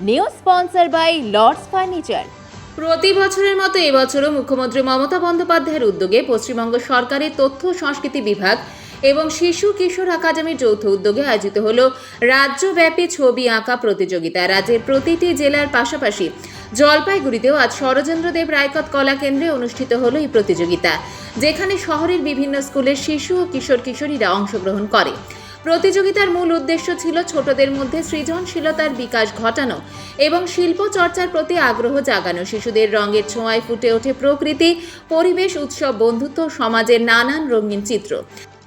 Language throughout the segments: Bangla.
New sponsor by Lords furniture প্রতি বছরের মতো এবছরও মুখ্যমন্ত্রী মমতা বন্দ্যোপাধ্যায়ের উদ্যোগে পশ্চিমবঙ্গ সরকারের তথ্য সংস্কৃতি বিভাগ এবং শিশু কিশোর একাডেমির যৌথ উদ্যোগে আয়োজিত হল রাজ্যব্যাপী ছবি আঁকা প্রতিযোগিতা। রাজ্যের প্রতিটি জেলার পাশাপাশি জলপাইগুড়িতেও আজ শরজেন্দ্রদেব রায়কত কলা কেন্দ্রে অনুষ্ঠিত হলো এই প্রতিযোগিতা, যেখানে শহরের বিভিন্ন স্কুলের শিশু ও কিশোর কিশোরীরা অংশগ্রহণ করে। প্রতিযোগিতার মূল উদ্দেশ্য ছিল ছোটদের মধ্যে সৃজনশীলতার বিকাশ ঘটানো এবং শিল্প চর্চার প্রতি আগ্রহ জাগানো। শিশুদের রঙের ছোঁয়ায় ফুটে ওঠে প্রকৃতি, পরিবেশ, উৎসব, বন্ধুত্ব, সমাজের নানান রঙিন চিত্র।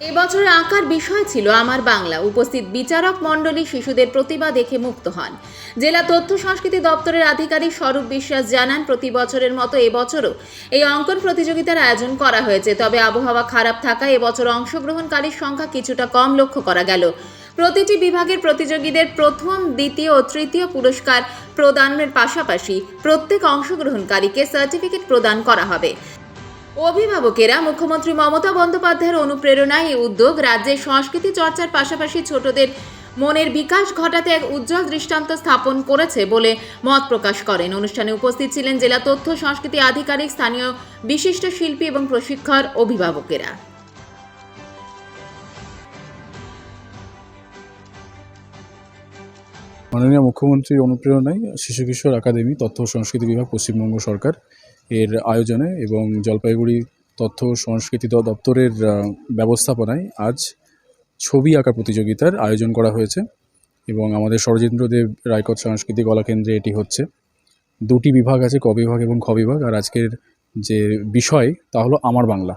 এবছর আঁকার বিষয় ছিল আমার বাংলা। উপস্থিত বিচারক মণ্ডলী শিশুদের প্রতিভা দেখে মুক্ত হন। জেলা তথ্য সংস্কৃতি দপ্তরের আধিকারিক স্বরূপ বিশ্বাস জানান, প্রতি বছরের মতো এবছরও এই অঙ্কন প্রতিযোগিতার আয়োজন করা হয়েছে। তবে আবহাওয়া খারাপ থাকায় এবছর অংশগ্রহণকারীর সংখ্যা কিছুটা কম লক্ষ্য করা গেল। প্রতিটি বিভাগের প্রতিযোগীদের প্রথম, দ্বিতীয় ও তৃতীয় পুরস্কার প্রদানের পাশাপাশি প্রত্যেক অংশগ্রহণকারীকে সার্টিফিকেট প্রদান করা হবে। অভিভাবকেরা মুখ্যমন্ত্রী মমতা বন্দ্যোপাধ্যায়ের অনুপ্রেরণায় এই উদ্যোগ রাজ্যের সংস্কৃতি চর্চার পাশাপাশি ছোটদের মনের বিকাশ ঘটাতে এক উজ্জ্বল দৃষ্টান্ত স্থাপন করেছে বলে মত প্রকাশ করেন। অনুষ্ঠানে উপস্থিত ছিলেন জেলা তথ্য, সংস্কৃতি আধিকারিক, স্থানীয় বিশিষ্ট শিল্পী এবং প্রশিক্ষক অভিভাবকেরা। মাননীয় মুখ্যমন্ত্রীর অনুপ্রেরণায় শিশু কিশোর একাডেমি তথ্য ও সংস্কৃতি বিভাগ, পশ্চিমবঙ্গ সরকার এর আয়োজনে এবং জলপাইগুড়ি তথ্য সংস্কৃতি দপ্তরের ব্যবস্থাপনায় আজ ছবি আঁকা প্রতিযোগিতার আয়োজন করা হয়েছে এবং আমাদের সরজেন্দ্রদেব রায়কট সাংস্কৃতিক কলাকেন্দ্রে এটি হচ্ছে। দুটি বিভাগ আছে, ক বিভাগ এবং খ বিভাগ, আর আজকের যে বিষয় তা হলো আমার বাংলা।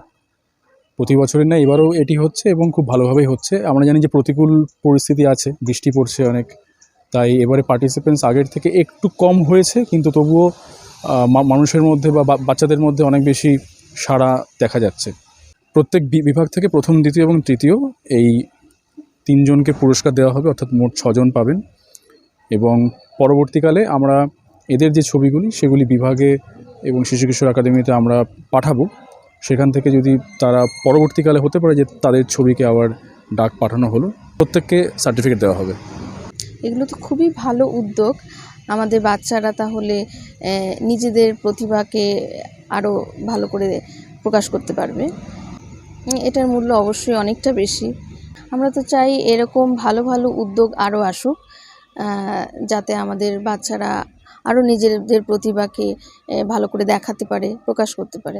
প্রতি বছরের না এবারও এটি হচ্ছে এবং খুব ভালোভাবেই হচ্ছে। আমরা জানি যে প্রতিকূল পরিস্থিতি আছে, বৃষ্টি পড়ছে অনেক তাই এবারে পার্টিসিপেন্টস আগের থেকে একটু কম হয়েছে, কিন্তু তবুও মানুষের মধ্যে বা বাচ্চাদের মধ্যে অনেক বেশি সাড়া দেখা যাচ্ছে। প্রত্যেক বিভাগ থেকে প্রথম, দ্বিতীয় এবং তৃতীয় এই তিনজনকে পুরস্কার দেওয়া হবে, অর্থাৎ মোট ছজন পাবেন। এবং পরবর্তীকালে আমরা এদের যে ছবিগুলি, সেগুলি বিভাগে এবং শিশু কিশোর একাডেমিতে আমরা পাঠাবো। সেখান থেকে যদি তারা পরবর্তীকালে হতে পারে যে তাদের ছবিকে আবার ডাক পাঠানো হলো, প্রত্যেককে সার্টিফিকেট দেওয়া হবে। এগুলো তো খুবই ভালো উদ্যোগ। আমাদের বাচ্চারা তাহলে নিজেদের প্রতিভাকে আরও ভালো করে প্রকাশ করতে পারবে। এটার মূল্য অবশ্যই অনেকটা বেশি। আমরা তো চাই এরকম ভালো ভালো উদ্যোগ আরও আসুক যাতে আমাদের বাচ্চারা আরও নিজেদের প্রতিভাকে ভালো করে দেখাতে পারে, প্রকাশ করতে পারে।